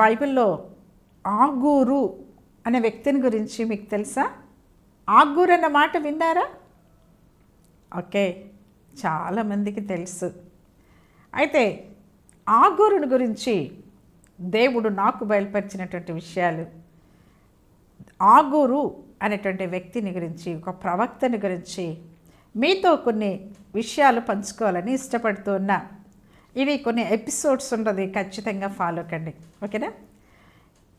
బైబిల్లో ఆగూరు అనే వ్యక్తిని గురించి మీకు తెలుసా? ఆగూరు అన్న మాట విన్నారా? ఓకే చాలామందికి తెలుసు. అయితే ఆగూరుని గురించి దేవుడు నాకు బయలుపరిచినటువంటి విషయాలు ఆగూరు అనేటువంటి వ్యక్తిని గురించి ఒక ప్రవక్తని గురించి మీతో కొన్ని విషయాలు పంచుకోవాలని ఇష్టపడుతూ ఉన్నా. ఇవి కొన్ని ఎపిసోడ్స్ ఉంటుంది ఖచ్చితంగా ఫాలో కండి. ఓకేనా?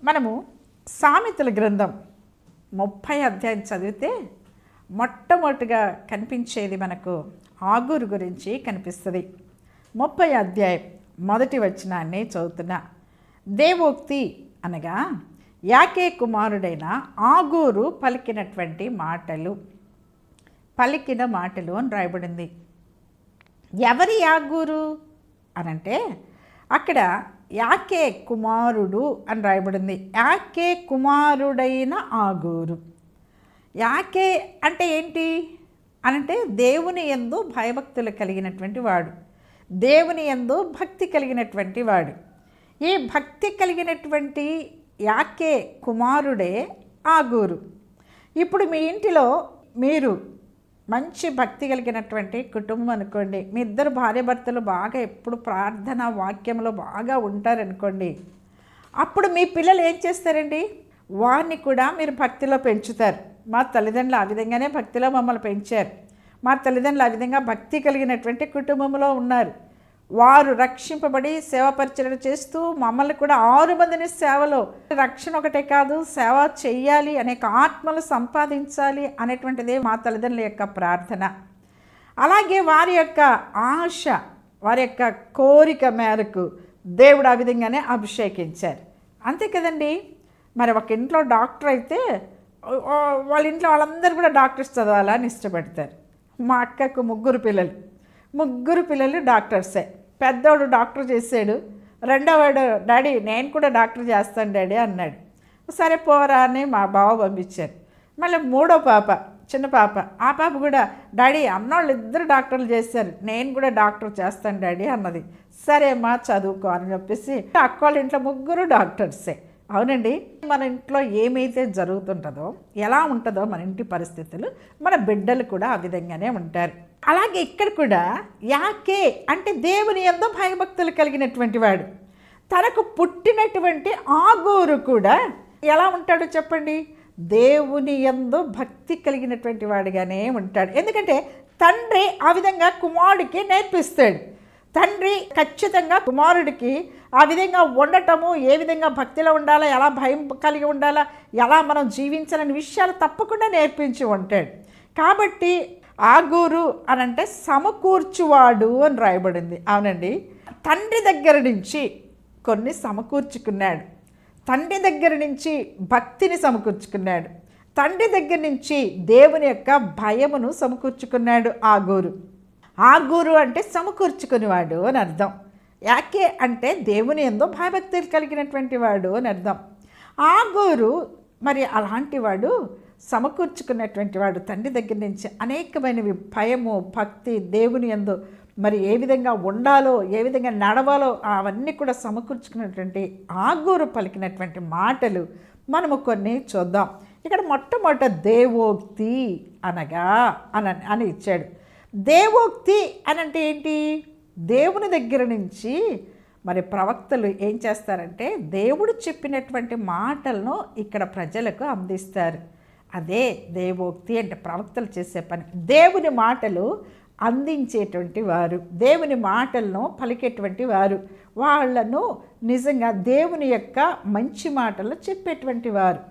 మనము సామెతల గ్రంథం ముప్పై అధ్యాయం చదివితే మొట్టమొదటిగా కనిపించేది మనకు ఆగూరు గురించి కనిపిస్తుంది. ముప్పై అధ్యాయం మొదటి వచనాన్ని చదువుతున్నా. దేవోక్తి అనగా యాకే కుమారుడైన ఆగూరు పలికినటువంటి మాటలు. పలికిన మాటలు అని రాయబడింది. ఎవరి ఆగూరు? అనంటే అక్కడ యాకే కుమారుడు అని రాయబడింది. యాకే కుమారుడైన ఆగూరు. యాకే అంటే ఏంటి? అనంటే దేవుని ఎందు భయభక్తులు కలిగినటువంటి వాడు. దేవుని ఎందు భక్తి కలిగినటువంటి వాడు. ఈ భక్తి కలిగినటువంటి యాకే కుమారుడే ఆగూరు. ఇప్పుడు మీ ఇంటిలో మీరు మంచి భక్తి కలిగినటువంటి కుటుంబం అనుకోండి. మీ ఇద్దరు భార్యాభర్తలు బాగా ఎప్పుడు ప్రార్థన వాక్యంలో బాగా ఉంటారనుకోండి. అప్పుడు మీ పిల్లలు ఏం చేస్తారండి? వారిని కూడా మీరు భక్తిలో పెంచుతారు. మా తల్లిదండ్రులు ఆ విధంగానే భక్తిలో మమ్మల్ని పెంచారు. మా తల్లిదండ్రులు ఆ విధంగా భక్తి కలిగినటువంటి కుటుంబంలో ఉన్నారు. వారు రక్షింపబడి సేవ పరిచయం చేస్తూ మమ్మల్ని కూడా ఆరు మందిని సేవలో రక్షణ ఒకటే కాదు సేవ చెయ్యాలి అనేక ఆత్మలు సంపాదించాలి అనేటువంటిదే మా తల్లిదండ్రుల యొక్క ప్రార్థన. అలాగే వారి యొక్క ఆశ వారి యొక్క కోరిక మేరకు దేవుడు ఆ విధంగానే అభిషేకించారు. అంతే కదండి? మరి ఒక ఇంట్లో డాక్టర్ అయితే వాళ్ళ ఇంట్లో వాళ్ళందరూ కూడా డాక్టర్స్ చదవాలని ఇష్టపడతారు. మా అక్కకు ముగ్గురు పిల్లలు. ముగ్గురు పిల్లలు డాక్టర్సే. పెద్దోడు డాక్టర్ చేశాడు. రెండోవాడు డాడీ నేను కూడా డాక్టర్ చేస్తాను డాడీ అన్నాడు. సరే పోరా అని మా బావ పంపించారు. మళ్ళీ మూడో పాప చిన్న పాప ఆ పాప కూడా డాడీ అన్నోళ్ళు ఇద్దరు డాక్టర్లు చేశారు. నేను కూడా డాక్టర్ చేస్తాను డాడీ అన్నది. సరే మా చదువుకో అని చెప్పేసి అక్క వాళ్ళ ఇంట్లో ముగ్గురు డాక్టర్సే. అవునండి? మన ఇంట్లో ఏమైతే జరుగుతుంటుందో ఎలా ఉంటుందో మన ఇంటి పరిస్థితులు మన బిడ్డలు కూడా ఆ విధంగానే ఉంటారు. అలాగే ఇక్కడ కూడా యాకే అంటే దేవుని ఎంతో భయభక్తులు కలిగినటువంటి వాడు. తనకు పుట్టినటువంటి ఆగోరు కూడా ఎలా ఉంటాడో చెప్పండి? దేవుని ఎందు భక్తి కలిగినటువంటి వాడిగానే ఉంటాడు. ఎందుకంటే తండ్రి ఆ విధంగా కుమారుడికి నేర్పిస్తాడు. తండ్రి ఖచ్చితంగా కుమారుడికి ఆ విధంగా ఉండటము ఏ విధంగా భక్తిలో ఉండాలా ఎలా భయం కలిగి ఉండాలా ఎలా మనం జీవించాలనే విషయాలు తప్పకుండా నేర్పించి ఉంటాడు. కాబట్టి ఆగూరు అని అంటే సమకూర్చువాడు అని రాయబడింది. అవునండి. తండ్రి దగ్గర నుంచి కొన్ని సమకూర్చుకున్నాడు. తండ్రి దగ్గర నుంచి భక్తిని సమకూర్చుకున్నాడు. తండ్రి దగ్గర నుంచి దేవుని యొక్క భయమును సమకూర్చుకున్నాడు ఆగూరు. ఆగూరు అంటే సమకూర్చుకునేవాడు అని అర్థం. యాకే అంటే దేవుని ఎందో భయభక్తులు కలిగినటువంటి వాడు అని అర్థం. ఆగూరు మరి అలాంటి వాడు సమకూర్చుకున్నటువంటి వాడు తండ్రి దగ్గర నుంచి అనేకమైనవి భయము భక్తి దేవుని ఎందు మరి ఏ విధంగా ఉండాలో ఏ విధంగా నడవాలో అవన్నీ కూడా సమకూర్చుకున్నటువంటి ఆగూరు పలికినటువంటి మాటలు మనము కొన్ని చూద్దాం. ఇక్కడ మొట్టమొదట దేవోక్తి అనగా అని అని ఇచ్చాడు. దేవోక్తి అని అంటే ఏంటి? దేవుని దగ్గర నుంచి మరి ప్రవక్తలు ఏం చేస్తారంటే దేవుడు చెప్పినటువంటి మాటలను ఇక్కడ ప్రజలకు అందిస్తారు. అదే దేవోక్తి అంటే ప్రవక్తలు చేసే పని. దేవుని మాటలు అందించేటువంటి వారు దేవుని మాటలను పలికేటువంటి వారు వాళ్ళను నిజంగా దేవుని యొక్క మంచి మాటలు చెప్పేటువంటి వారు.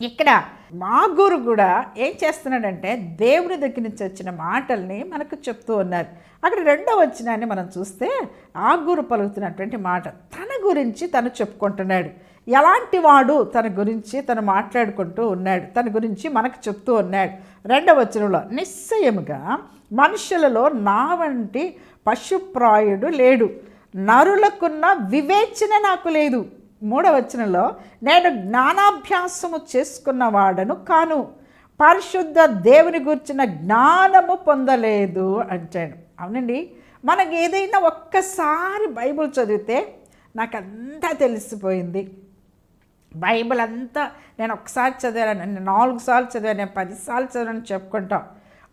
ఇక్కడ మా గురు కూడా ఏం చేస్తున్నాడంటే దేవుని దగ్గర నుంచి వచ్చిన మాటల్ని మనకు చెప్తూ ఉన్నారు. అక్కడ రెండో వచ్చినాన్ని మనం చూస్తే ఆ గురు పలుకుతున్నటువంటి మాట తన గురించి తను చెప్పుకుంటున్నాడు. ఎలాంటి వాడు తన గురించి తను మాట్లాడుకుంటూ ఉన్నాడు తన గురించి మనకు చెప్తూ ఉన్నాడు? రెండవ వచనంలో నిశ్చయముగా మనుషులలో నా వంటి పశుప్రాయుడు లేడు. నరులకున్న వివేచన నాకు లేదు. మూడవచనంలో నేను జ్ఞానాభ్యాసము చేసుకున్నవాడను కాను. పరిశుద్ధ దేవుని గురించిన జ్ఞానము పొందలేదు అంటాడు. అవునండి మనకి ఏదైనా ఒక్కసారి బైబిల్ చదివితే నాకు అంతా తెలిసిపోయింది. బైబిల్ అంతా నేను ఒకసారి చదివాను నేను నాలుగు సార్లు చదివాను నేను పదిసార్లు చదివాను చెప్పుకుంటాం.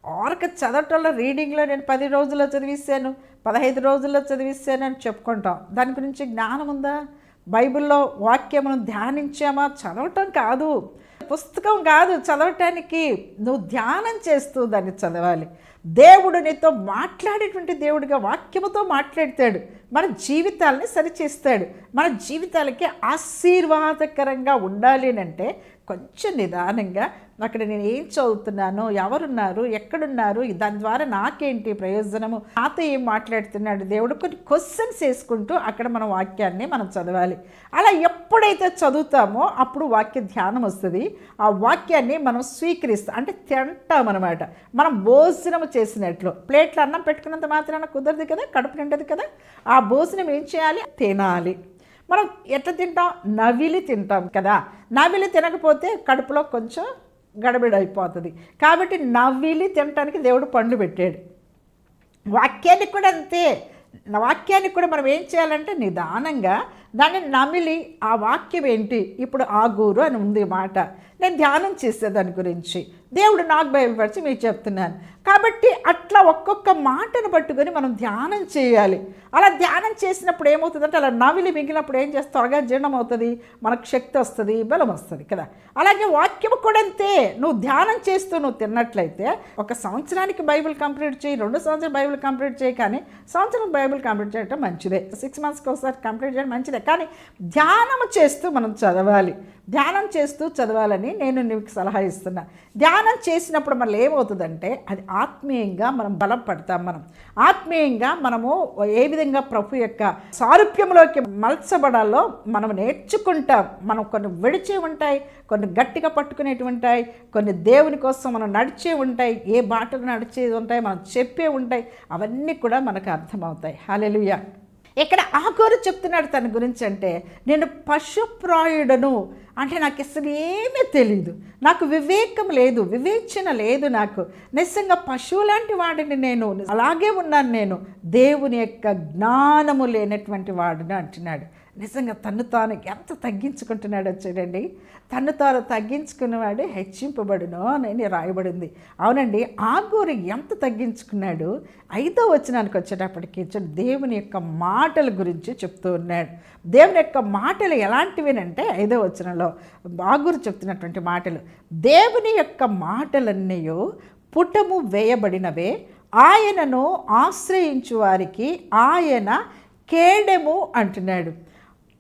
ఆర్క చదవటంలో రీడింగ్లో నేను పది రోజుల్లో చదివిస్తాను పదహైదు రోజుల్లో చదివిస్తాను అని చెప్పుకుంటాం. దాని గురించి జ్ఞానం ఉందా? బైబిల్లో వాక్యమును ధ్యానించామా? చదవటం కాదు. పుస్తకం కాదు చదవటానికి నువ్వు ధ్యానం చేస్తూ దాన్ని చదవాలి. దేవుడు నీతో మాట్లాడేటువంటి దేవుడిగా వాక్యముతో మాట్లాడతాడు. మన జీవితాలని సరిచేస్తాడు. మన జీవితాలకి ఆశీర్వాదకరంగా ఉండాలి అంటే కొంచెం నిదానంగా అక్కడ నేను ఏం చదువుతున్నాను ఎవరున్నారు ఎక్కడున్నారు దాని ద్వారా నాకేంటి ప్రయోజనము? నాతో ఏం మాట్లాడుతున్నాడు దేవుడు? కొన్ని క్వశ్చన్స్ వేసుకుంటూ అక్కడ మన వాక్యాన్ని మనం చదవాలి. అలా ఎప్పుడైతే చదువుతామో అప్పుడు వాక్య ధ్యానం వస్తుంది. ఆ వాక్యాన్ని మనం స్వీకరిస్తాం అంటే తింటామన్నమాట. మనం భోజనం చేసినట్లు. ప్లేట్లో అన్నం పెట్టుకున్నంత మాత్రాన కుదరదు కదా? కడుపు నిండదు కదా? ఆ భోజనం ఏం చేయాలి? తినాలి. మనం ఎట్లా తింటాం? నవిలి తింటాం కదా. నవిలి తినకపోతే కడుపులో కొంచెం గడబిడైపోతుంది. కాబట్టి నవ్విలి తినటానికి దేవుడు పండు పెట్టాడు. వాక్యానికి కూడా అంతే. వాక్యానికి కూడా మనం ఏం చేయాలంటే నిదానంగా దాన్ని నమిలి ఆ వాక్యం ఏంటి? ఇప్పుడు ఆగూరు అని ఉంది మాట. నేను ధ్యానం చేసే దాని గురించి. దేవుడు నాకు బయలుపరిచి మీకు చెప్తున్నాను. కాబట్టి అట్లా ఒక్కొక్క మాటను పట్టుకొని మనం ధ్యానం చేయాలి. అలా ధ్యానం చేసినప్పుడు ఏమవుతుందంటే అలా నవిలి మిగిలినప్పుడు ఏం చేస్తే? త్వరగా జీర్ణం అవుతుంది మనకు శక్తి వస్తుంది బలం వస్తుంది కదా. అలాగే వాక్యం కూడా అంతే. నువ్వు ధ్యానం చేస్తూ నువ్వు తిన్నట్లయితే ఒక సంవత్సరానికి బైబిల్ కంప్లీట్ చేయి రెండు సంవత్సరం బైబిల్ కంప్లీట్ చేయి కానీ సంవత్సరం బైబిల్ కంప్లీట్ చేయడం మంచిదే. సిక్స్ మంత్స్కి ఒకసారి కంప్లీట్ చేయడం మంచిదే. కానీ ధ్యానం చేస్తూ మనం చదవాలి. ధ్యానం చేస్తూ చదవాలని నేను నీకు సలహా ఇస్తున్నా. ధ్యానం చేసినప్పుడు మళ్ళీ ఏమవుతుందంటే అది ఆత్మీయంగా మనం బలపడతాం మనం. ఆత్మీయంగా మనము ఏ విధంగా ప్రభు యొక్క సారూప్యంలోకి మలచబడాలో మనం నేర్చుకుంటాం. మనం కొన్ని విడిచే ఉంటాయి కొన్ని గట్టిగా పట్టుకునేటివి ఉంటాయి కొన్ని దేవుని కోసం మనం నడిచే ఉంటాయి ఏ బాటలు నడిచేది ఉంటాయి మనం చెప్పే ఉంటాయి అవన్నీ కూడా మనకు అర్థమవుతాయి. హాలెలుయా ఇక్కడ ఆకూరు చెప్తున్నాడు తన గురించి అంటే నేను పశుప్రాయుడను. అంటే నాకు అసలు ఏమీ తెలియదు నాకు వివేకం లేదు వివేచన లేదు నాకు. నిజంగా పశువులాంటి వాడిని నేను అలాగే ఉన్నాను నేను. దేవుని యొక్క జ్ఞానము లేనటువంటి వాడిని అంటున్నాడు. నిజంగా తను తాను ఎంత తగ్గించుకుంటున్నాడో చూడండి. తను తాను తగ్గించుకున్నవాడు హెచ్చింపబడును అని రాయబడింది. అవునండి ఆగూరు ఎంత తగ్గించుకున్నాడు? ఐదో వచనానికి వచ్చేటప్పటికి చూడు దేవుని యొక్క మాటల గురించి చెప్తూ ఉన్నాడు. దేవుని యొక్క మాటలు ఎలాంటివేనంటే ఐదో వచనంలో ఆగూరు చెప్తున్నటువంటి మాటలు. దేవుని యొక్క మాటలన్నీ పుటము వేయబడినవే. ఆయనను ఆశ్రయించు వారికి ఆయన కేడెము అంటున్నాడు.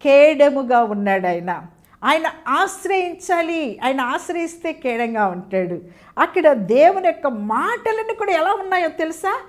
కేడముగా ఉన్నాడు ఆయన. ఆయన ఆశ్రయించాలి. ఆయన ఆశ్రయిస్తే కేడంగా ఉంటాడు. అక్కడ దేవుని యొక్క మాటలన్నీ కూడా ఎలా ఉన్నాయో తెలుసా?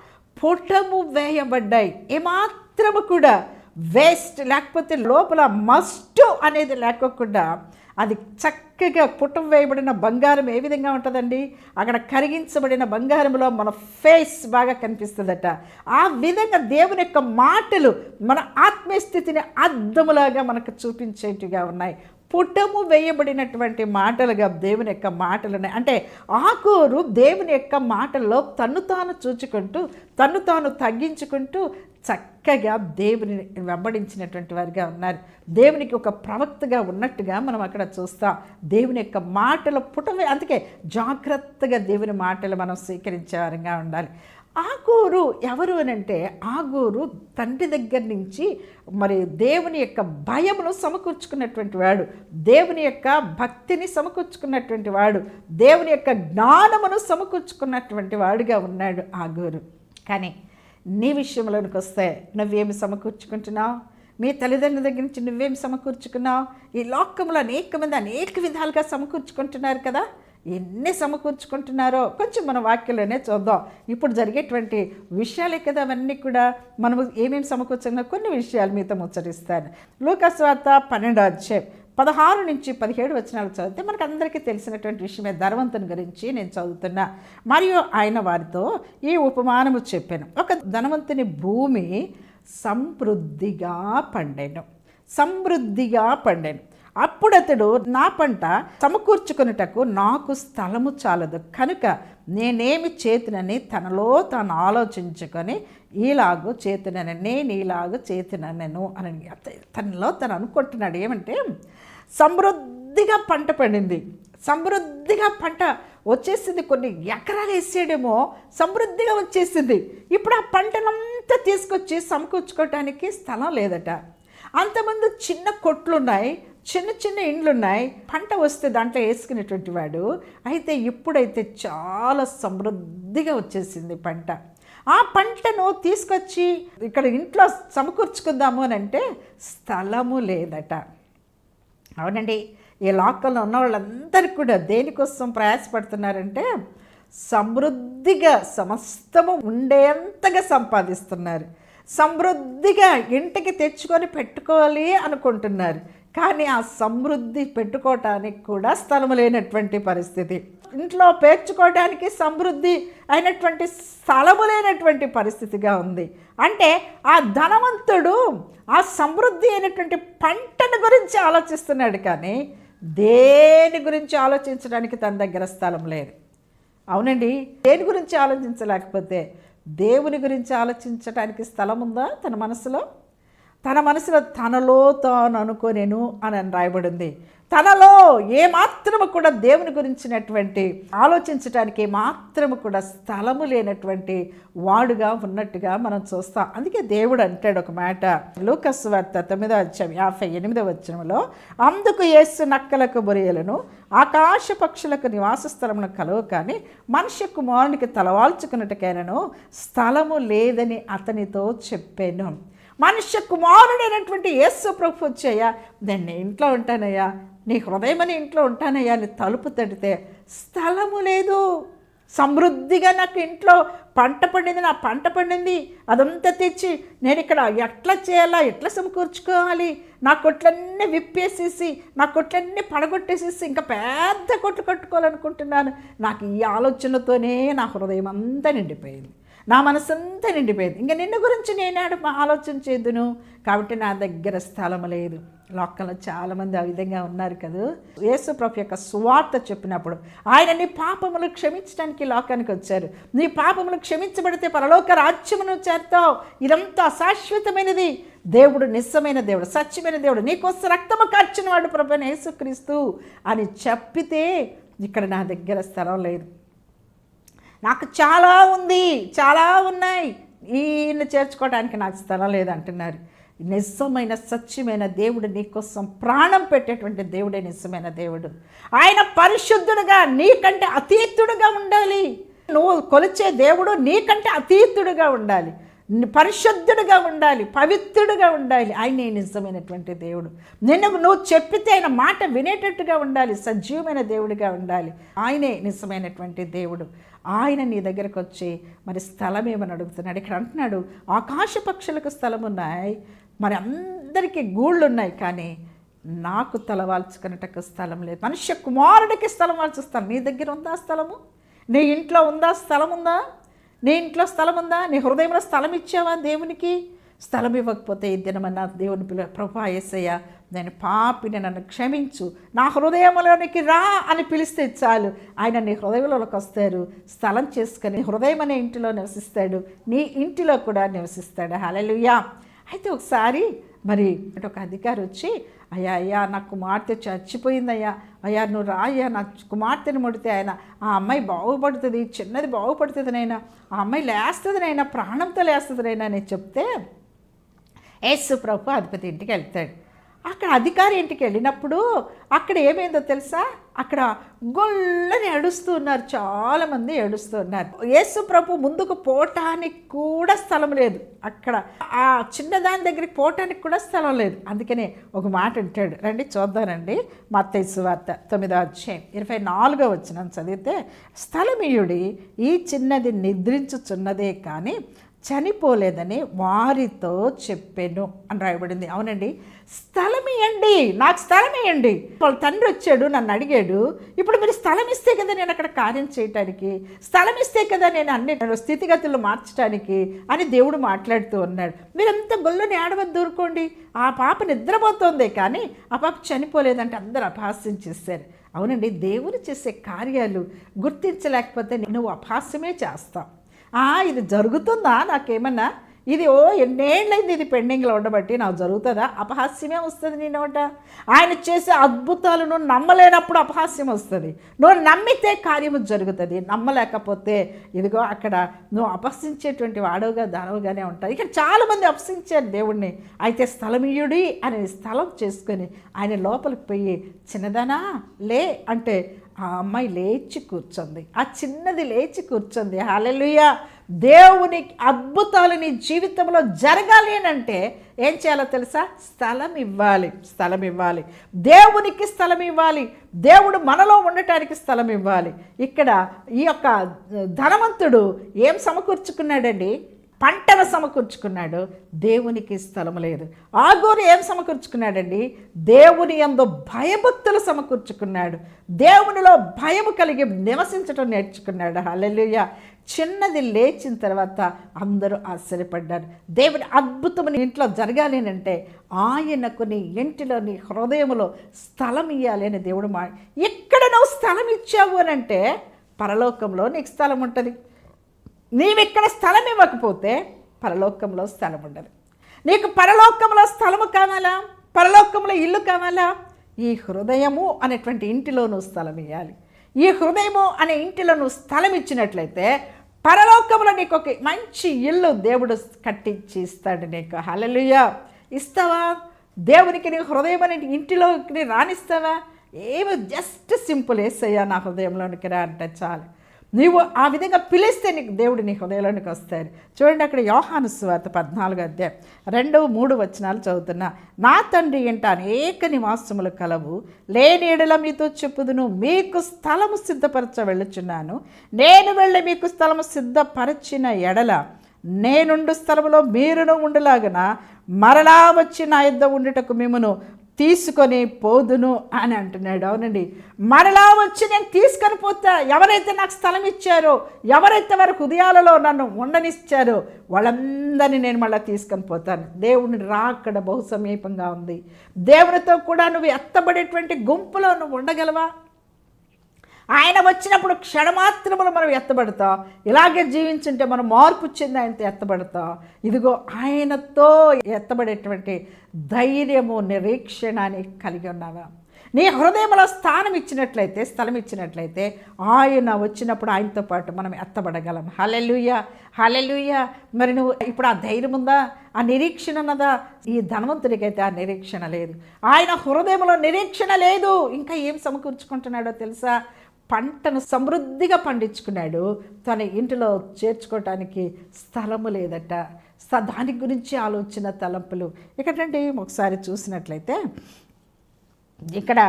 పుటము వేయబడ్డాయి. ఏమాత్రము కూడా వేస్ట్ లేకపోతే లోపల మస్టు అనేది లేకోకుండా అది చక్కగా పుటం వేయబడిన బంగారం ఏ విధంగా ఉంటుందండి? అక్కడ కరిగించబడిన బంగారంలో మన ఫేస్ బాగా కనిపిస్తుందట. ఆ విధంగా దేవుని యొక్క మాటలు మన ఆత్మీయస్థితిని అద్దములాగా మనకు చూపించేట్టుగా ఉన్నాయి. పుటము వేయబడినటువంటి మాటలుగా దేవుని యొక్క మాటలని అంటే ఆకూరు దేవుని యొక్క మాటల్లో తన్ను తాను చూచుకుంటూ తన్ను తాను తగ్గించుకుంటూ చక్కగా దేవుని వెంబడించినటువంటి వారిగా ఉన్నారు. దేవునికి ఒక ప్రవక్తగా ఉన్నట్టుగా మనం అక్కడ చూస్తాం. దేవుని యొక్క మాటల పుటమే అందుకే జాగ్రత్తగా దేవుని మాటలు మనం స్వీకరించే వారంగా ఉండాలి. ఆగోరు ఎవరు అని అంటే ఆగోరు తండ్రి దగ్గర నుంచి మరి దేవుని యొక్క భయమును సమకూర్చుకున్నటువంటి వాడు. దేవుని యొక్క భక్తిని సమకూర్చుకున్నటువంటి వాడు. దేవుని యొక్క జ్ఞానమును సమకూర్చుకున్నటువంటి వాడుగా ఉన్నాడు ఆగోరు. కానీ నీ విషయంలోనికి వస్తే నువ్వేమి సమకూర్చుకుంటున్నావు? మీ తల్లిదండ్రుల దగ్గర నుంచి నువ్వేమి సమకూర్చుకున్నావు? ఈ లోకంలో అనేక మంది అనేక విధాలుగా సమకూర్చుకుంటున్నారు కదా. ఎన్ని సమకూర్చుకుంటున్నారో కొంచెం మన వాక్యంలోనే చూద్దాం. ఇప్పుడు జరిగేటువంటి విషయాలే కదా అవన్నీ కూడా. మనము ఏమేమి సమకూర్చుకున్నా కొన్ని విషయాలు మీతో ముచ్చరిస్తాను లూకస్ వార్త పన్నెండో అధ్యాయం పదహారు నుంచి పదిహేడు వచనాలు చదివితే మనకు అందరికీ తెలిసినటువంటి విషయమే ధనవంతుని గురించి నేను చదువుతున్నా. మరియు ఆయన వారితో ఈ ఉపమానము చెప్పాను. ఒక ధనవంతుని భూమి సమృద్ధిగా పండాను. సమృద్ధిగా పండాను. అప్పుడు అతడు నా పంట సమకూర్చుకొనుటకు నాకు స్థలము చాలదు. కనుక నేనేమి చేతునని తనలో తాను ఆలోచించుకొని ఈలాగు చేతునని నేను ఈలాగు చేతునను అని తనలో తను అనుకుంటున్నాడు. ఏమంటే సమృద్ధిగా పంట పండింది. సమృద్ధిగా పంట వచ్చేసింది. కొన్ని ఎకరాలు వేసేయడమో సమృద్ధిగా వచ్చేసింది. ఇప్పుడు ఆ పంటనంతా తీసుకొచ్చి సమకూర్చుకోవటానికి స్థలం లేదట. అంతమంది చిన్న కొట్లున్నాయి. చిన్న చిన్న ఇండ్లు ఉన్నాయి పంట వస్తే దాంట్లో వేసుకునేటువంటి వాడు. అయితే ఇప్పుడైతే చాలా సమృద్ధిగా వచ్చేసింది పంట. ఆ పంటను తీసుకొచ్చి ఇక్కడ ఇంట్లో సమకూర్చుకుందాము అని అంటే స్థలము లేదట. అవునండి. ఈ లోకల్లో ఉన్న వాళ్ళందరికీ కూడా దేనికోసం ప్రయాసపడుతున్నారంటే సమృద్ధిగా సమస్తము ఉండేంతగా సంపాదిస్తున్నారు. సమృద్ధిగా ఇంటికి తెచ్చుకొని పెట్టుకోవాలి అనుకుంటున్నారు. కానీ ఆ సమృద్ధి పెట్టుకోవటానికి కూడా స్థలం లేనటువంటి పరిస్థితి. ఇంట్లో పేర్చుకోవడానికి సమృద్ధి అయినటువంటి స్థలము లేనటువంటి పరిస్థితిగా ఉంది. అంటే ఆ ధనవంతుడు ఆ సమృద్ధి అయినటువంటి పంటను గురించి ఆలోచిస్తున్నాడు కానీ దేని గురించి ఆలోచించడానికి తన దగ్గర స్థలం లేదు. అవునండి దేని గురించి ఆలోచించలేకపోతే దేవుని గురించి ఆలోచించడానికి స్థలం ఉందా తన మనసులో? తన మనసులో తనలో తాను అనుకోనేను అని రాయబడింది. తనలో ఏమాత్రము కూడా దేవుని గురించినటువంటి ఆలోచించడానికి ఏమాత్రము కూడా స్థలము లేనటువంటి వాడుగా ఉన్నట్టుగా మనం చూస్తాం. అందుకే దేవుడు అంటాడు ఒక మాట. లూకస్ వార్త తొమ్మిదో అధ్యాయం యాభై ఎనిమిదో వచ్చినంలో అందుకు ఏసు నక్కలకు బొరియలను ఆకాశ పక్షులకు నివాస స్థలమును కలవు కానీ మనిషి కుమారునికి తలవాల్చుకున్నట్టుకైనను స్థలము లేదని అతనితో చెప్పాను. మనుష్య కుమారుడైనటువంటి యేసు ప్రభు వచ్చాయా నేను ఇంట్లో ఉంటానయ్యా నీ హృదయమని ఇంట్లో ఉంటానయ్యా అని తలుపు తడితే స్థలము లేదు. సమృద్ధిగా నాకు ఇంట్లో పంట పండింది నా పంట పండింది అదంతా తెచ్చి నేను ఇక్కడ ఎట్లా చేయాలా ఎట్లా సమకూర్చుకోవాలి? నా కొట్లన్నీ విప్పేసేసి నా కొట్లన్నీ పడగొట్టేసేసి ఇంకా పెద్ద కొట్లు కట్టుకోవాలనుకుంటున్నాను. నాకు ఈ ఆలోచనతోనే నా హృదయం అంతా నిండిపోయింది. నా మనసంతా నిండిపోయింది. ఇంకా నిన్ను గురించి నేనాడు ఆలోచన చేద్దును. కాబట్టి నా దగ్గర స్థలం లేదు. లోకంలో చాలామంది ఆ విధంగా ఉన్నారు కదా. యేసు ప్రభు యొక్క స్వార్థ చెప్పినప్పుడు ఆయన నీ పాపములు క్షమించడానికి లోకానికి వచ్చారు. నీ పాపములు క్షమించబడితే పరలోక రాజ్యమును చేరుతావు. ఇదంతా అశాశ్వతమైనది దేవుడు నిస్సమైన దేవుడు సత్యమైన దేవుడు. నీకోసం రక్తము కార్చిన వాడు ప్రభు యేసుక్రీస్తు అని చెప్పితే ఇక్కడ నా దగ్గర స్థలం లేదు. నాకు చాలా ఉంది చాలా ఉన్నాయి. ఈయన చేర్చుకోవడానికి నాకు స్థలం లేదంటున్నారు. నిజమైన సత్యమైన దేవుడు నీకోసం ప్రాణం పెట్టేటువంటి దేవుడే నిజమైన దేవుడు. ఆయన పరిశుద్ధుడుగా నీకంటే అతీతుడుగా ఉండాలి. నువ్వు కొలిచే దేవుడు నీకంటే అతీతుడుగా ఉండాలి. పరిశుద్ధుడుగా ఉండాలి పవిత్రుడుగా ఉండాలి. ఆయనే నిజమైనటువంటి దేవుడు. నిన్ను నువ్వు చెప్పితే ఆయన మాట వినేటట్టుగా ఉండాలి సజీవమైన దేవుడిగా ఉండాలి. ఆయనే నిజమైనటువంటి దేవుడు. ఆయన నీ దగ్గరకు వచ్చి మరి స్థలం ఏమని అడుగుతున్నాడు? ఇక్కడ అంటున్నాడు ఆకాశ పక్షులకు స్థలం ఉన్నాయి మరి అందరికీ గూళ్ళు ఉన్నాయి కానీ నాకు తలవాల్చుకునేటకు స్థలం లేదు. మనుష్య కుమారుడికి స్థలం వాల్చుస్తాను. నీ దగ్గర ఉందా స్థలము? నీ ఇంట్లో ఉందా? స్థలం ఉందా? నీ ఇంట్లో స్థలం ఉందా? నీ హృదయంలో స్థలం ఇచ్చావా దేవునికి? స్థలం ఇవ్వకపోతే ఈ దినమన్నా దేవుని పిల్ల ప్రభా ఏసయ్య నేను పాపిని నన్ను క్షమించు. నా హృదయంలోనికి రా అని పిలిస్తే చాలు. ఆయన నీ హృదయంలోకి వస్తారు స్థలం చేసుకొని హృదయం అనే ఇంటిలో నివసిస్తాడు. నీ ఇంటిలో కూడా నివసిస్తాడు. హలలుయా అయితే ఒకసారి మరి ఒక అధికారి వచ్చి అయ్యా అయ్యా నా కుమార్తె చచ్చిపోయిందయ్యా. అయ్యా నువ్వు రాయ్యా నా కుమార్తెను ముడితే ఆయన ఆ అమ్మాయి బాగుపడుతుంది చిన్నది బాగుపడుతుంది నైనా. ఆ అమ్మాయి లేస్తుంది నైనా ప్రాణంతో లేస్తుంది నైనా అని చెప్తే యేసు ప్రభు అధిపతి ఇంటికి వెళ్తాడు. అక్కడ అధికారి ఇంటికి వెళ్ళినప్పుడు అక్కడ ఏమైందో తెలుసా? అక్కడ గొల్లని ఏడుస్తూ ఉన్నారు చాలామంది ఏడుస్తూ ఉన్నారు. యేసు ప్రభు ముందుకు పోవటానికి కూడా స్థలం లేదు. అక్కడ ఆ చిన్నదాని దగ్గరికి పోవటానికి కూడా స్థలం లేదు. అందుకనే ఒక మాట అంటాడు. రండి చూద్దానండి మత్తైసు వార్త తొమ్మిదో అధ్యాయం ఇరవై నాలుగో వచ్చిన చదివితే స్థలమీయుడి ఈ చిన్నది నిద్రించుచున్నదే కానీ చనిపోలేదని వారితో చెప్పాను అని రాయబడింది. అవునండి. స్థలం ఇవ్వండి నాకు స్థలం ఇవ్వండి వాళ్ళ తండ్రి వచ్చాడు నన్ను అడిగాడు ఇప్పుడు మీరు స్థలం ఇస్తే కదా నేను అక్కడ కార్యం చేయటానికి? స్థలం ఇస్తే కదా నేను అన్ని స్థితిగతులు మార్చడానికి అని దేవుడు మాట్లాడుతూ ఉన్నాడు. మీరంతా గొల్లని ఆడవద్దు దూరుకోండి. ఆ పాప నిద్రపోతోంది కానీ ఆ పాప చనిపోలేదంటే అందరూ అపహాస్యం చేశారు. అవునండి. దేవుడు చేసే కార్యాలు గుర్తించలేకపోతే నువ్వు అపహాస్యమే చేస్తావు. ఇది జరుగుతుందా? నాకేమన్నా? ఇది ఓ ఎన్నేళ్ళైంది ఇది పెండింగ్లో ఉండబట్టి నాకు జరుగుతుందా? అపహాస్యమే వస్తుంది నీ నోట? ఆయన చేసే అద్భుతాలు నువ్వు నమ్మలేనప్పుడు అపహాస్యం వస్తుంది. నువ్వు నమ్మితే కార్యము జరుగుతుంది. నమ్మలేకపోతే ఇదిగో అక్కడ నువ్వు అపహసించేటువంటి వాడవుగా దానవుగానే ఉంటాయి ఇక్కడ చాలామంది అపహసించారు దేవుణ్ణి. అయితే స్థలమీయుడి అనే స్థలం చేసుకొని ఆయన లోపలికి పోయి చిన్నదానా? లే అంటే ఆ అమ్మాయి లేచి కూర్చుంది. ఆ చిన్నది లేచి కూర్చుంది. హాలెలుయ దేవుని అద్భుతాలు నీ జీవితంలో జరగాలి అని అంటే ఏం చేయాలో తెలుసా? స్థలం ఇవ్వాలి. స్థలం ఇవ్వాలి. దేవునికి స్థలం ఇవ్వాలి. దేవుడు మనలో ఉండటానికి స్థలం ఇవ్వాలి. ఇక్కడ ఈ యొక్క ధనవంతుడు ఏం సమకూర్చుకున్నాడండి? పంటను సమకూర్చుకున్నాడు దేవునికి స్థలం లేదు. ఆగోరు ఏం సమకూర్చుకున్నాడండి? దేవుని ఎందు భయభక్తులు సమకూర్చుకున్నాడు. దేవునిలో భయము కలిగి నివసించడం నేర్చుకున్నాడు. హల్లెలూయా. చిన్నది లేచిన తర్వాత అందరూ ఆశ్చర్యపడ్డారు. దేవుని అద్భుతమైన ఇంట్లో జరగాలి అంటే ఆయనకు నీ ఇంటిలో నీ హృదయంలో స్థలం ఇవ్వాలి అని దేవుడు మా ఎక్కడ నువ్వు స్థలం ఇచ్చావు అని అంటే పరలోకంలో నీకు స్థలం ఉంటుంది. నీవిక్కడ స్థలం ఇవ్వకపోతే పరలోకంలో స్థలం ఉండదు. నీకు పరలోకంలో స్థలము కావాలా? పరలోకంలో ఇల్లు కావాలా? ఈ హృదయము అనేటువంటి ఇంటిలోనూ స్థలం ఇవ్వాలి ఈ హృదయము అనే ఇంటిలో నువ్వు స్థలం ఇచ్చినట్లయితే పరలోకంలో నీకు ఒక మంచి ఇల్లు దేవుడు కట్టించి ఇస్తాడు నీకు. హలలుయ ఇస్తావా? దేవునికి నీ హృదయం అనే ఇంటిలోకి రానిస్తావా? ఏమి? జస్ట్ సింపుల్ వేసయ్యా నా హృదయంలోనికి రా అంటే చాలు. నీవు ఆ విధంగా పిలిస్తే నీకు దేవుడు నీ హృదయంలోనికి వస్తాడు. చూడండి అక్కడ యోహాను స్వార్త పద్నాలుగు అధ్యాయం. రెండు మూడు వచనాలు చదువుతున్నా. నా తండ్రి ఇంట అనేక నివాసములు కలవు. లేనేడల మీతో చెప్పుదును. మీకు స్థలము సిద్ధపరచ వెళ్ళుచున్నాను. నేను వెళ్ళి మీకు స్థలము సిద్ధపరచిన ఎడల నేనుండు స్థలములో మీరును ఉండలాగన మరలా వచ్చి నా యుద్ధ ఉండుటకు మిమ్మను తీసుకొని పోదును అని అంటున్నాడు. అవునండి. మరలా వచ్చి నేను తీసుకొని పోతా ఎవరైతే నాకు స్థలం ఇచ్చారో ఎవరైతే వారి హృదయాలలో నన్ను ఉండనిచ్చారో వాళ్ళందరినీ నేను మళ్ళీ తీసుకొని పోతాను. దేవుని రాకడ బహు సమీపంగా ఉంది. దేవునితో కూడా నువ్వు ఎత్తబడేటువంటి గుంపులో నువ్వు ఉండగలవా? ఆయన వచ్చినప్పుడు క్షణమాత్రములు మనం ఎత్తబడతాం? ఇలాగే జీవించుంటే మనం మార్పు చెంది ఆయనతో ఎత్తబడతాం? ఇదిగో ఆయనతో ఎత్తబడేటువంటి ధైర్యము నిరీక్షణ అని కలిగి ఉన్నావా? నీ హృదయంలో స్థానం ఇచ్చినట్లయితే స్థలం ఇచ్చినట్లయితే ఆయన వచ్చినప్పుడు ఆయనతో పాటు మనం ఎత్తబడగలం. హలెలుయ హలెలుయ మరి నువ్వు ఇప్పుడు ఆ ధైర్యం ఉందా? ఆ నిరీక్షణ ఉన్నదా? ఈ ధనవంతుడికైతే ఆ నిరీక్షణ లేదు. ఆయన హృదయంలో నిరీక్షణ లేదు. ఇంకా ఏం సమకూర్చుకుంటున్నాడో తెలుసా? పంటను సమృద్ధిగా పండించుకున్నాడు. తన ఇంటిలో చేర్చుకోవటానికి స్థలము లేదట. దాని గురించి ఆలోచన తలంపులు. ఇక్కడంటే ఒకసారి చూసినట్లయితే ఇక్కడ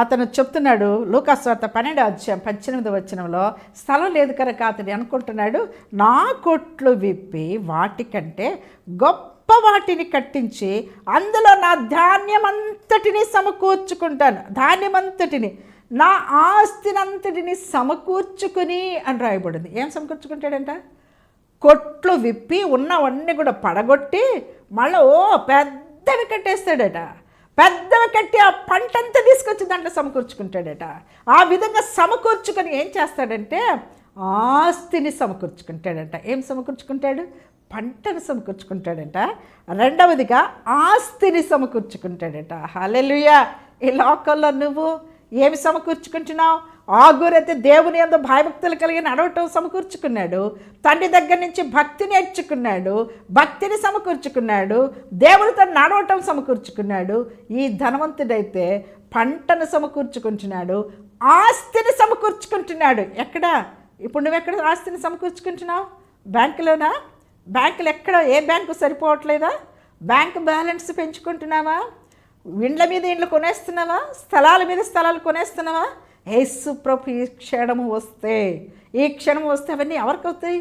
అతను చెప్తున్నాడు లూకాస్వార్త పన్నెండు అధ్యాయం పద్దెనిమిది వచనంలో స్థలం లేదు కనుక అతను అనుకుంటున్నాడు నా కొట్లు విప్పి వాటికంటే గొప్ప వాటిని కట్టించి అందులో నా ధాన్యమంతటిని సమకూర్చుకుంటాను. ధాన్యమంతటిని. నా ఆస్తినంతటిని సమకూర్చుకుని అని రాయబడింది. ఏం సమకూర్చుకుంటాడంట? కొట్లు విప్పి ఉన్నవన్నీ కూడా పడగొట్టి మళ్ళీ ఓ పెద్దవి కట్టేస్తాడట. పెద్దవి కట్టి ఆ పంటంతా తీసుకొచ్చి దాంట్లో సమకూర్చుకుంటాడట. ఆ విధంగా సమకూర్చుకొని ఏం చేస్తాడంటే ఆస్తిని సమకూర్చుకుంటాడంట. ఏం సమకూర్చుకుంటాడు? పంటను సమకూర్చుకుంటాడంట. రెండవదిగా ఆస్తిని సమకూర్చుకుంటాడట. హలెలుయా ఈ లోకల్లో నువ్వు ఏమి సమకూర్చుకుంటున్నావు? ఆగురైతే దేవుని ఎందు భయభక్తులు కలిగి నడవటం సమకూర్చుకున్నాడు. తండ్రి దగ్గర నుంచి భక్తి నేర్చుకున్నాడు. భక్తిని సమకూర్చుకున్నాడు. దేవునితో నడవటం సమకూర్చుకున్నాడు. ఈ ధనవంతుడైతే పంటను సమకూర్చుకుంటున్నాడు. ఆస్తిని సమకూర్చుకుంటున్నాడు. ఎక్కడ? ఇప్పుడు నువ్వు ఎక్కడ ఆస్తిని సమకూర్చుకుంటున్నావు? బ్యాంకులోనా? బ్యాంకులు ఎక్కడ? ఏ బ్యాంకు సరిపోవట్లేదా? బ్యాంక్ బ్యాలెన్స్ పెంచుకుంటున్నావా? ఇండ్ల మీద ఇండ్లు కొనేస్తున్నావా? స్థలాల మీద స్థలాలు కొనేస్తున్నావా? యేసు ప్రభు ఈ క్షణము వస్తే ఈ క్షణం వస్తే అవన్నీ ఎవరికి అవుతాయి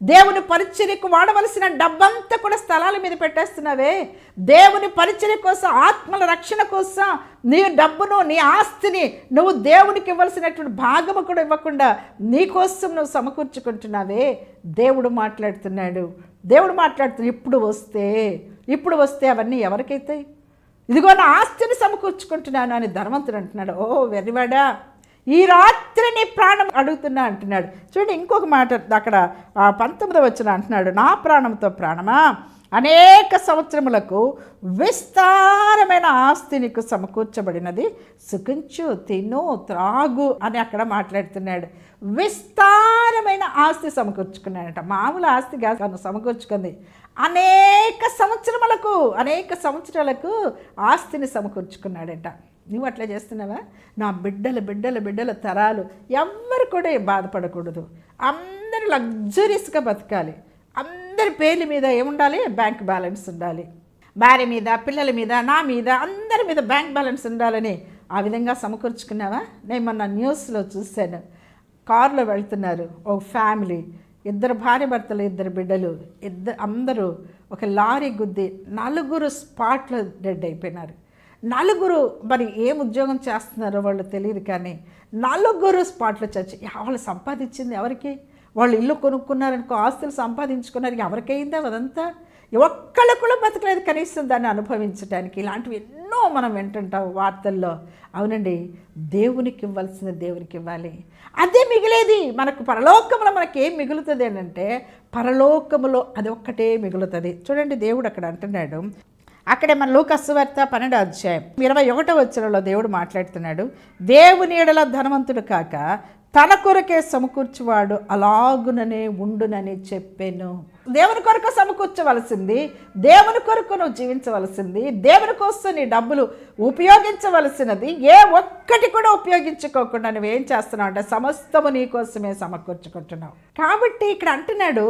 దేవుని పరిచర్యకు వాడవలసిన డబ్బంతా కూడా స్థలాల మీద పెట్టేస్తున్నావే. దేవుని పరిచర్య కోసం ఆత్మల రక్షణ కోసం నీ డబ్బును నీ ఆస్తిని నువ్వు దేవునికి ఇవ్వాల్సినటువంటి భాగము కూడా ఇవ్వకుండా నీకోసం నువ్వు సమకూర్చుకుంటున్నావే. దేవుడు మాట్లాడుతున్నాడు. దేవుడు మాట్లాడుతున్నాడు ఇప్పుడు వస్తే ఇప్పుడు వస్తే అవన్నీ ఎవరికైతాయి? ఇదిగో నా ఆస్తిని సమకూర్చుకుంటున్నాను అని ధనవంతుడు అంటున్నాడు. ఓ వెర్రివాడా ఈ రాత్రి నీ ప్రాణం అడుగుతున్నా అంటున్నాడు. చూడండి ఇంకొక మాట అక్కడ ఆ, వచ్చిన అంటున్నాడు. నా ప్రాణంతో ప్రాణమా? అనేక సంవత్సరములకు విస్తారమైన ఆస్తి నీకు సమకూర్చబడినది. సుఖించు తిను త్రాగు అని అక్కడ మాట్లాడుతున్నాడు. విస్తారమైన ఆస్తి సమకూర్చుకున్నాడట. మామూలు ఆస్తి కాదు తను సమకూర్చుకుంది. అనేక సంవత్సరములకు అనేక సంవత్సరాలకు ఆస్తిని సమకూర్చుకున్నాడట. నువ్వు అట్లా చేస్తున్నావా? నా బిడ్డల బిడ్డల బిడ్డల తరాలు ఎవ్వరు కూడా బాధపడకూడదు. అందరూ లగ్జరీస్గా బతకాలి. అందరి పేర్ల మీద ఏముండాలి? బ్యాంక్ బ్యాలెన్స్ ఉండాలి. భార్య మీద పిల్లల మీద నా మీద అందరి మీద బ్యాంక్ బ్యాలెన్స్ ఉండాలని ఆ విధంగా సమకూర్చుకున్నావా? నేను మొన్న న్యూస్లో చూశాను. కారులో వెళ్తున్నారు ఓ ఫ్యామిలీ. ఇద్దరు భార్య భర్తలు ఇద్దరు బిడ్డలు ఇద్దరు అందరూ ఒక లారీ గుద్ది నలుగురు స్పాట్లో డెడ్ అయిపోయినారు. నలుగురు మరి ఏం ఉద్యోగం చేస్తున్నారో వాళ్ళు తెలియదు కానీ నలుగురు స్పాట్లో చచ్చి వాళ్ళు సంపాదించింది ఎవరికి? వాళ్ళు ఇల్లు కొనుక్కున్నారనుకో ఆస్తులు సంపాదించుకున్నారు ఎవరికైందా అదంతా? ఒక్కళ్ళు కూడా బతకలేదు కనీసం దాన్ని అనుభవించడానికి ఇలాంటివి ఎన్నో మనం వింటుంటాం వార్తల్లో. అవునండి దేవునికి ఇవ్వాల్సిన దేవునికి ఇవ్వాలి. అదే మిగిలేది. మనకు పరలోకములో మనకి ఏం మిగులుతుంది అంటే పరలోకములో అది ఒక్కటే మిగులుతుంది. చూడండి దేవుడు అక్కడ అంటున్నాడు. అక్కడే మన లోకస్వార్త పన్నెండు అధ్యాయం. ఇరవై ఒకటో వచ్చినలో దేవుడు మాట్లాడుతున్నాడు. దేవుని ఎడల ధనవంతుడు కాక తన కొరకే సమకూర్చువాడు అలాగుననే ఉండునని చెప్పాను. దేవుని కొరకు సమకూర్చవలసింది దేవుని కొరకు నువ్వు జీవించవలసింది దేవుని కోసం నీ డబ్బులు ఉపయోగించవలసినది ఏ ఒక్కటి కూడా ఉపయోగించుకోకుండా నువ్వేం చేస్తున్నావు అంటే సమస్తము నీ కోసమే సమకూర్చుకుంటున్నావు. కాబట్టి ఇక్కడ అంటున్నాడు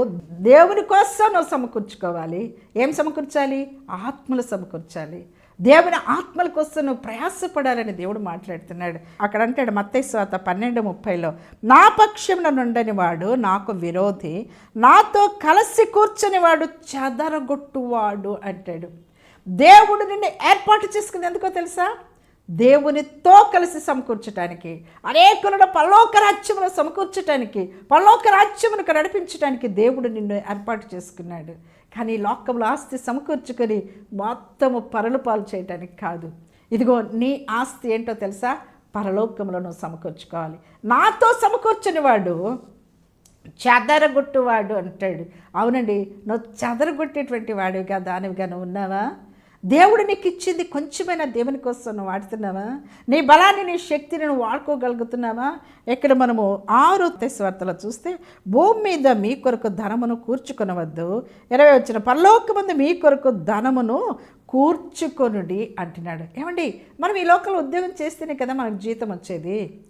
దేవుని కోసం నువ్వు సమకూర్చుకోవాలి. ఏం సమకూర్చాలి? ఆత్మలు సమకూర్చాలి. దేవుని ఆత్మల కోసం నువ్వు ప్రయాసపడాలని దేవుడు మాట్లాడుతున్నాడు. అక్కడ అంటాడు మత్తయ్య స్వాత పన్నెండు ముప్పైలో నా పక్షంలో నుండని వాడు నాకు విరోధి నాతో కలిసి కూర్చొని వాడు చెదరగొట్టువాడు అంటాడు. దేవుడు నిన్ను ఏర్పాటు చేసుకుంది ఎందుకో తెలుసా? దేవునితో కలిసి సమకూర్చడానికి అనేకులను పల్లోక రాజ్యమును సమకూర్చడానికి పల్లోక రాజ్యమును నడిపించడానికి దేవుడు నిన్ను ఏర్పాటు చేసుకున్నాడు. కానీ లోకంలో ఆస్తి సమకూర్చుకొని మొత్తము పరలు పాలు చేయటానికి కాదు. ఇదిగో నీ ఆస్తి ఏంటో తెలుసా? పరలోకంలో నువ్వు సమకూర్చుకోవాలి. నాతో సమకూర్చుని వాడు చెదరగొట్టువాడు అంటాడు. అవునండి నువ్వు చెదరగొట్టేటువంటి వాడివిగా దానివిగా నువ్వు ఉన్నావా దేవుడు నీకు ఇచ్చింది కొంచెమైనా దేవుని కోసం నువ్వు వాడుతున్నావా నీ బలాన్ని నీ శక్తిని నువ్వు వాడుకోగలుగుతున్నావా? ఇక్కడ మనము ఆరు తెస్వార్తలో చూస్తే భూమి మీద మీ కొరకు ధనమును కూర్చుకొనవద్దు. ఇరవై వచ్చిన పరలోకమందు మీ కొరకు ధనమును కూర్చుకొనుడి అంటున్నాడు. ఏమండి? మనం ఈ లోకల్ ఉద్యోగం చేస్తేనే కదా మనకు జీతం వచ్చేది.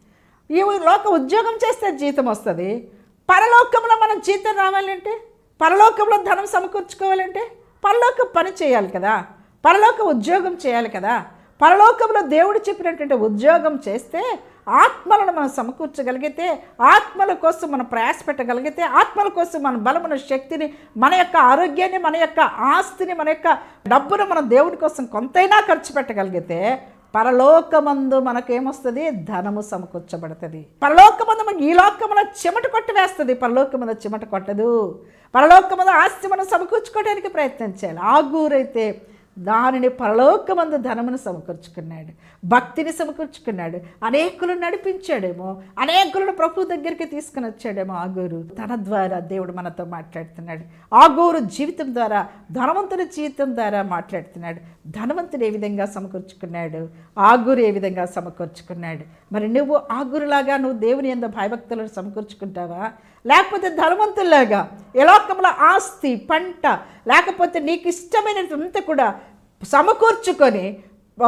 ఈ లోక ఉద్యోగం చేస్తే జీతం వస్తుంది. పరలోకంలో మనం జీతం రావాలంటే పరలోకంలో ధనం సమకూర్చుకోవాలంటే పరలోకం పని చేయాలి కదా. పరలోక ఉద్యోగం చేయాలి కదా. పరలోకంలో దేవుడు చెప్పినటువంటి ఉద్యోగం చేస్తే ఆత్మలను మనం సమకూర్చగలిగితే ఆత్మల కోసం మనం ప్రయాస పెట్టగలిగితే ఆత్మల కోసం మన బలమున శక్తిని మన యొక్క ఆరోగ్యాన్ని మన యొక్క ఆస్తిని మన యొక్క డబ్బును మనం దేవుడి కోసం కొంతైనా ఖర్చు పెట్టగలిగితే పరలోకమందు మనకేమొస్తుంది? ధనము సమకూర్చబడుతుంది. పరలోకమందు మనకి ఈ లోకమున చెమట కొట్టి వేస్తుంది. పరలోకమందు చెమట కొట్టదు. పరలోకమందు ఆస్తి మనం సమకూర్చుకోవడానికి ప్రయత్నం చేయాలి ఆ గూరైతే దానిని పరలోకమందు ధనమును సమకూర్చుకున్నాడు భక్తిని సమకూర్చుకున్నాడు అనేకులను నడిపించాడేమో అనేకులను ప్రభు దగ్గరికి తీసుకుని వచ్చాడేమో ఆగూరు. తన ద్వారా దేవుడు మనతో మాట్లాడుతున్నాడు. ఆగూరు జీవితం ద్వారా ధనవంతుడి జీవితం ద్వారా మాట్లాడుతున్నాడు. ధనవంతుడు ఏ విధంగా సమకూర్చుకున్నాడు? ఆగూరు ఏ విధంగా సమకూర్చుకున్నాడు? మరి నువ్వు ఆగురులాగా నువ్వు దేవుని ఎంత భయభక్తులను సమకూర్చుకుంటావా? లేకపోతే ధనవంతుల్లాగా ఏ ఆస్తి పంట లేకపోతే నీకు ఇష్టమైనదంతా కూడా సమకూర్చుకొని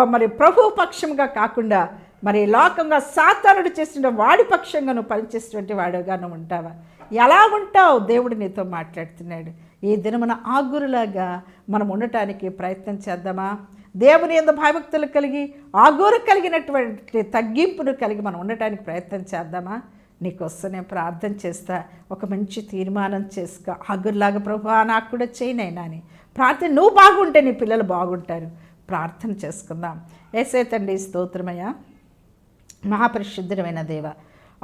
మరి ప్రభు పక్షంగా కాకుండా మరి లోకంగా సాతానుడు చేసిన వాడి పక్షంగా నువ్వు పనిచేసినటువంటి వాడుగాను ఉంటావా? ఎలా ఉంటావు? దేవుడు నీతో మాట్లాడుతున్నాడు. ఈ దినమున ఆగురులాగా మనం ఉండటానికి ప్రయత్నం చేద్దామా? దేవుని ఎందు భయభక్తులు కలిగి ఆగోరు కలిగినటువంటి తగ్గింపును కలిగి మనం ఉండటానికి ప్రయత్నం చేద్దామా? నీకోసం నేను ప్రార్థన చేస్తా. ఒక మంచి తీర్మానం చేసుకో. ఆగురులాగా ప్రభు నాకు కూడా చేయనైనా అని. ప్రార్థన నువ్వు బాగుంటే నీ పిల్లలు బాగుంటారు. ప్రార్థన చేసుకుందాం. ఏసే తండ్రి స్తోత్రమయ్యా. మహాపరిశుద్ధమైన దేవ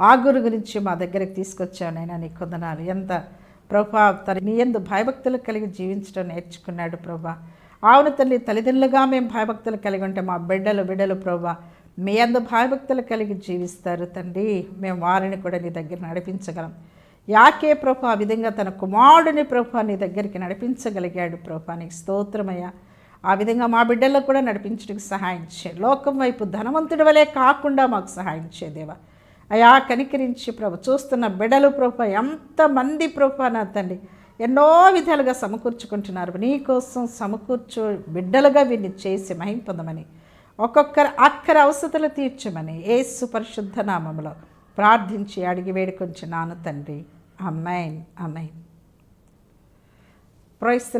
ఆగురు గురించి మా దగ్గరికి తీసుకొచ్చానైనా నీ కొందనాలు. ఎంత ప్రభా తన నీ ఎందు భయభక్తులు కలిగి జీవించడం నేర్చుకున్నాడు ప్రభా. ఆవును తల్లి తల్లిదండ్రులుగా మేము భయభక్తులు కలిగి ఉంటే మా బిడ్డలు బిడ్డలు ప్రభా మీ అందు భయభక్తులు కలిగి జీవిస్తారు తండ్రి. మేము వారిని కూడా నీ దగ్గర నడిపించగలం. యాకే ప్రభు ఆ విధంగా తన కుమారుడిని ప్రభు నీ దగ్గరికి నడిపించగలిగాడు ప్రభు. నీకు స్తోత్రమయ్యా. ఆ విధంగా మా బిడ్డలకు కూడా నడిపించడానికి సహాయం చే లోకం వైపు ధనవంతుడి వలె కాకుండా మాకు సహాయం చేదేవా అయా కనికరించి ప్రభు చూస్తున్న బిడలు ప్రభు ఎంతమంది ప్రభు నా తండ్రి ఎన్నో విధాలుగా సమకూర్చుకుంటున్నారు. నీకోసం సమకూర్చు బిడ్డలుగా వీరిని చేసి మహింపొందమని ఒక్కొక్కరు అక్కర అవసరతలు తీర్చమని ఏసు పరిశుద్ధ నామంలో ప్రార్థించి అడిగి వేడుకొంచి నాను తండ్రి. Amen. Amen. Praise the